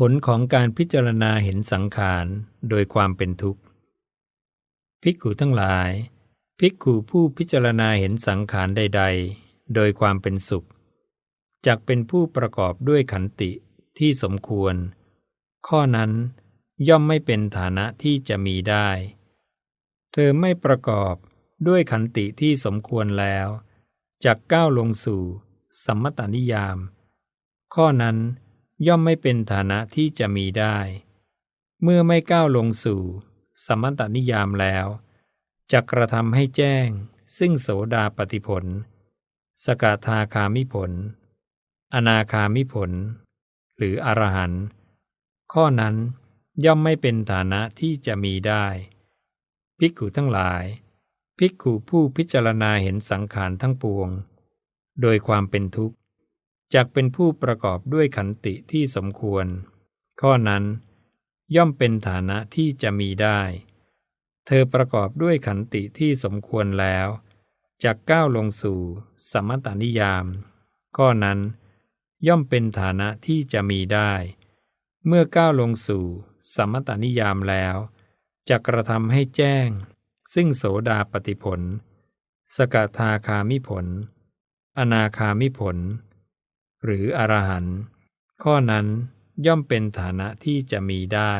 ผลของการพิจารณาเห็นสังขารโดยความเป็นทุกข์ ภิกขุทั้งหลาย ภิกขุผู้พิจารณาเห็นสังขารใด ๆ โดยความเป็นสุขจักเป็นผู้ประกอบด้วยขันติที่สมควร ข้อนั้นย่อมไม่เป็นฐานะที่จะมีได้ เธอไม่ประกอบด้วยขันติที่สมควรแล้วจักก้าวลงสู่ สัมมตานิยาม ข้อนั้น ย่อมไม่เป็นฐานะที่จะมีได้ เมื่อไม่ก้าวลงสู่สัมมตานิยามแล้วจะกระทำให้แจ้ง ซึ่งโสดาปฏิผล สกทาคามิผล อนาคามิผล หรืออรหันต์ข้อนั้นย่อมไม่เป็นฐานะที่จะมีได้ ภิกขุทั้งหลาย ภิกขุผู้พิจารณาเห็นสังขารทั้งปวง โดยความเป็นทุกข์ จักเป็นผู้ประกอบด้วยขันติที่สมควร ข้อนั้น ย่อมเป็นฐานะที่จะมีได้ เธอประกอบด้วยขันติที่สมควรแล้วจักก้าวลงสู่สมตานิยาม ข้อนั้น ย่อมเป็นฐานะที่จะมีได้ เมื่อก้าวลงสู่สมตานิยามแล้วจะกระทำให้แจ้ง ซึ่งโสดาปฏิผล สกทาคามิผล อนาคามิผล หรืออรหันต์ข้อนั้นย่อมเป็นฐานะที่จะมีได้